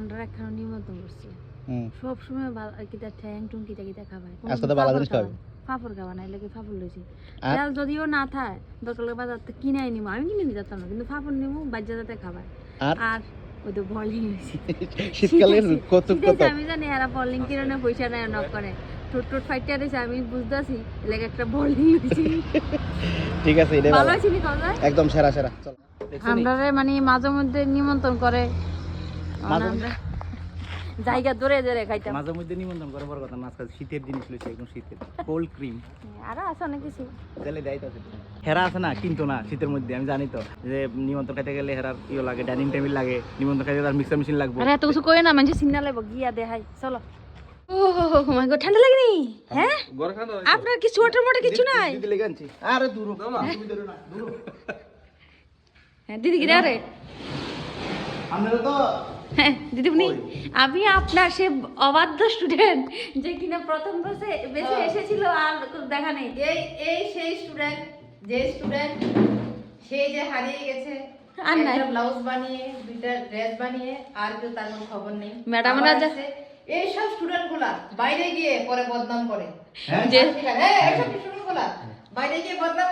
আমরা একখানা নিমন্ত্রণ করছি। সব সময় কিতা ঠ্যাং টুং কিতা কিতা খাবাই আজকে তো বালা জিনিস খাওয়াবে। ফাফর খাওয়া নাই লাগে ফাফর লইছি? তেল যদিও না থাকে দরকার লাগে বাজার থেকে কিনে নিমু। আমি কিনে নিয়ে যেতাম না কিন্তু ফাফর নিমু বাজ্যা যাতে খাবার আর? ওই তো বলিং হয়েছি শীতকালের কত কত? আমি জানি এরা বলিং কিনে পয়সা নেয় নক করে। ঠোঁট ঠোঁট ফাইটে রয়েছে আমি বুঝতেছি লাগে একটা বলিং ঠিক আছে এটাই ভালো। ভালো নি কথা একদম সেরা সেরা। চল। আমরা মানে মাঝে মধ্যে নিমন্ত্রণ করে জায়গা ধরে ধরে খাইতাম। মাঝে মধ্যে নিমন্ত্রণ করে বড় কথা না আজকাল শীতের জিনিস লইছে একদম শীতের কোল্ড ক্রিম আরও আছে অনেক কিছু। তাহলে দেয় তো হেরা আছে না? কিন্তু না শীতের মধ্যে আমি জানি তো। যে নিমন্ত্রণ খাইতে গেলে হেরার ইয়ে লাগে ডাইনিং টেবিল লাগে নিমন্ত্রণ খাইতে তার মিক্সার মেশিন লাগবে। আরে এত কিছু কই না মানুষ সিগনাল লাগবো গিয়া দেখাই চলো। ও মাই গড ঠান্ডা লাগেনি? হ্যাঁ? আপনার কি সোয়েটার মোটা কিছু নাই? আরে দূর। হ। তুমি ধরো না দূর। হ্যাঁ দিদি কি রে আরে। আপনারা তো। হ্যাঁ দিদিমণি আমি আপনার সে অবাধ্য স্টুডেন্ট যে কিনা প্রথম বসে বেশি এসেছিল আর দেখা নেই। এই এই সেই স্টুডেন্ট যে স্টুডেন্ট সে যে হারিয়ে গেছে আর নাই। ব্লাউজ বানিয়ে দুইটা ড্রেস বানিয়ে আর কেউ তার কোনো খবর নেই। ম্যাডাম আবার রাজা- এই সব স্টুডেন্টগুলা বাইরে গিয়ে পরে বদনাম করে। হ্যাঁ। হ্যাঁ, এইসব স্টুডেন্টগুলা বাইরে গিয়ে বদনাম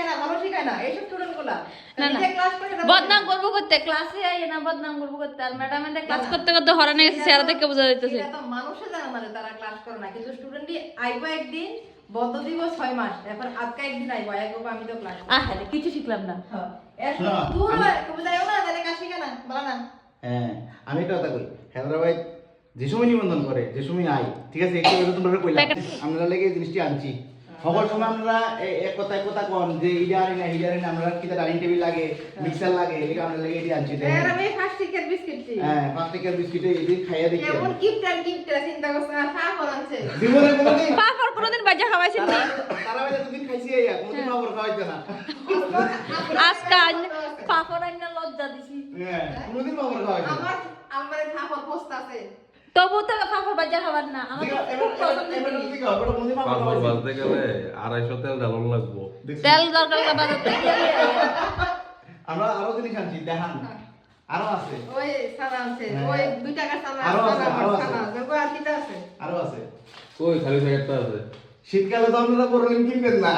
শেখায় না ভালো শেখায় না এইসব স্টুডেন্টগুলা। না, না। নিজে ক্লাস করে তারপর- বদনাম করব করতে ক্লাসে আই না বদনাম করব করতে আর ম্যাডাম এদের ক্লাস করতে করতে হরানে গেছে চেহারা থেকে বোঝা যাইতেছে। মানুষে জানে না যে তারা ক্লাস করে না কিন্তু স্টুডেন্টই আইবো একদিন বদ্ধ দিব ছয় মাস এরপর আজকে একদিন আইবো আইবো আমি তো ক্লাস আহ কিছু শিখলাম না। এরপর দূর হয় কবে যাইও না তাহলে কাজ শেখা না বলা না। হ্যাঁ আমি একটা কথা কই হায়দ্রাবাদ যে সময় নিবন্ধন করে যে সময় আই ঠিক আছে একটু তোমরা কইলাম আমরা লেগে জিনিসটি আনছি। সকল সময় আমরা এক কথা এক কথা কন যে ইডা আনি না ইডা আনি না আমরা কিটা ডাইনিং টেবিল লাগে মিক্সার লাগে এগুলো আমরা লেগে এটি আনছি এর আমি ফার্স্ট বিস্কিট দিই হ্যাঁ পাঁচ টাকার বিস্কিটে এটি খাইয়া দেখি কেমন গিফট আর গিফট চিন্তা করছে না খা করাচ্ছে জীবনে কোনোদিন পাপর কোনোদিন বাজা খাওয়াইছেন না? তারা বাইরে দুদিন খাইছি এই কোনোদিন খবর খাওয়াইছে না। আজকে আজ পাপর আইনা লজ্জা দিছি। হ্যাঁ কোনোদিন খবর খাওয়াইছে আমার আমার থাপর পোস্ট আছে। তবু তো পাপর বাজা খাবার না আমার দিগা, তো এবার খুব পছন্দ এবার জিনিস। দিগা, ওটা কোনোদিন খবর পাঁচবার খাওয়াইছে না। বাজতে গেলে আড়াইশো তেল ঢালন লাগবো। তেল দরকার হলে বাজার থেকে নিয়ে আইয়া। আমরা আরও জিনিস আনছি দেখান। আরও আছে। ওই সারা আছে। ওই দুই টাকার সারা আরও আছে, আরও আছে। দেখো আর কিটা আছে? আরও আছে। ওই খালি প্যাকেটটা আছে। শীতকালে তো আপনারা কিনবেন না।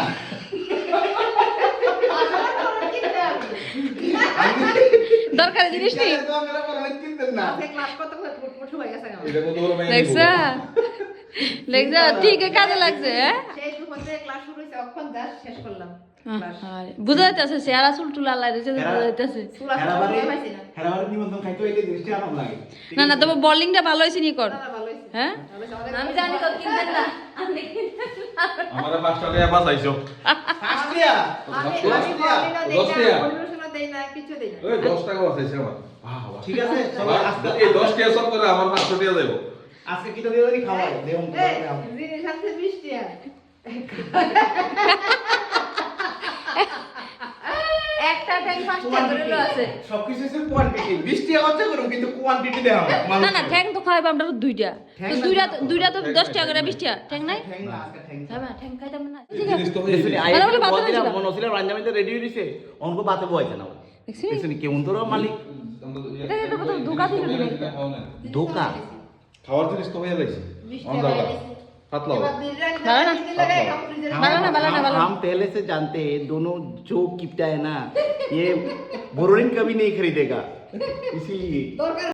দরকারি জিনিস নেই শীতকালে আপনারা বড়লিন কিনবেন না। ক্লাস কত দেখছা দেখছা ঠিক কাজে লাগছে হ্যাঁ? সেই দুপুর থেকে ক্লাস শুরু হয়েছে অক্ষণ জাস্ট শেষ করলাম। ক্লাস বুঝা যাইতেছে চেহারা চুল টুল আল্লাহ বুঝা যাইতেছে। না? না না আছে? বলিংটা ভালো হয়েছে নি কর। হ্যাঁ? ভালো হয়েছে, অনেক আমি জানি তো কিনবেন না আপনি কিনবেন না। আমার পাঁচটা টাকা বাঁচাইছো। ফার্স্ট দেই না দেই কিছু দেই না। ওই দশ টাকা আছে আমার। ঠিক আছে সবাই আজকে এই দশ টাকা সব করে আমার পাঁচশো টাকা দেবো। আজকে কিটা দিয়ে জানি খাওয়াই দেব। জিনিস আছে বিশ টাকা। একটা ট্যাং পাঁচটা করে লো আছে। সবকিছু হচ্ছে কোয়ান্টিটি। 20 টাকা খরচা করুন কিন্তু কোয়ান্টিটি দেওয়া না না ঠ্যাং তো খাইবা আমরা তো দুইটা। তো দুইটা দুইটা তো ঠ্যাং দশ নাই, টাকা করে ঠ্যাং বিশ টাকা ঠ্যাং নাই? ঠ্যাং না আজকে ঠ্যাং খাইবা ঠ্যাং খাইতাম না জিনিস তো আরে বলে বাতাস হয়েছিল। মন হছিল রান্না রেডি হইছে অঙ্ক বাতে বইছে না দেখছেন কেমন তোর মালিক? এটা তো ধোকা দিল ধোকা? খাওয়ার জিনিস তো হয়ে গেছে। অন দাও हम पहले से जानते हैं दोनों जो किपटा है ना ये बोरिंग कभी नहीं खरीदेगा इसीलिए।